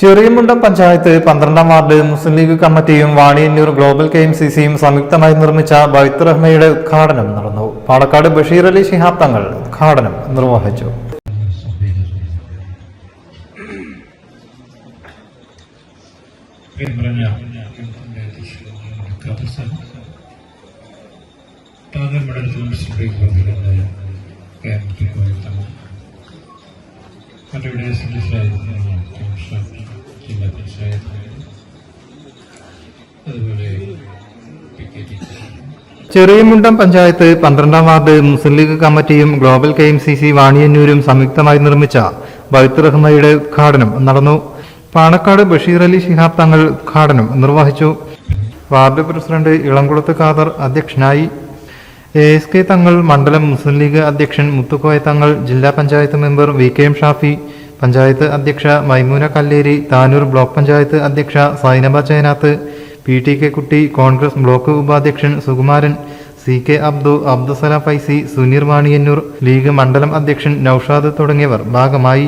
ചെറിയമുണ്ടം പഞ്ചായത്ത്. പന്ത്രണ്ടാം വാർഡ് മുസ്ലിം ലീഗ് കമ്മിറ്റിയും Vaniyannur global K M C സിയും സംയുക്തമായി നിർമ്മിച്ച ബൈത്ത് റഹ്മയുടെ ഉദ്ഘാടനം നടന്നു. പാലക്കാട് ബഷീർ അലി ശിഹാബ് തങ്ങൾ ഉദ്ഘാടനം നിർവഹിച്ചു. പറഞ്ഞ അതുപോലെ ചെറിയമുണ്ടം പഞ്ചായത്ത് പന്ത്രണ്ടാം വാർഡ് മുസ്ലിം ലീഗ് കമ്മിറ്റിയും global K M C C വാണിയന്നൂരും സംയുക്തമായി നിർമ്മിച്ച ബൈത്ത് റഹ്മയുടെ ഉദ്ഘാടനം നടന്നു. പാണക്കാട് ബഷീർ അലി ശിഹാബ് തങ്ങൾ ഉദ്ഘാടനം നിർവഹിച്ചു. വാർഡ് പ്രസിഡന്റ് ഇളംകുളത്ത് ഖാദർ അധ്യക്ഷനായി. എ എസ് കെ തങ്ങൾ മണ്ഡലം മുസ്ലിം ലീഗ് അധ്യക്ഷൻ മുത്തുക്കോയ തങ്ങൾ ജില്ലാ panchayat member V K M Shafi panchayat അധ്യക്ഷ മൈമൂന കല്ലേരി താനൂർ ബ്ലോക്ക് പഞ്ചായത്ത് അധ്യക്ഷ Sainaba Chenath P T K Kutty Congress block ഉപാധ്യക്ഷൻ സുകുമാരൻ സി കെ അബ്ദു അബ്ദുസലാം ഫൈസി സുനീർ വാണിയന്നൂർ ലീഗ് മണ്ഡലം അധ്യക്ഷൻ നൌഷാദ് തുടങ്ങിയവർ ഭാഗമായി.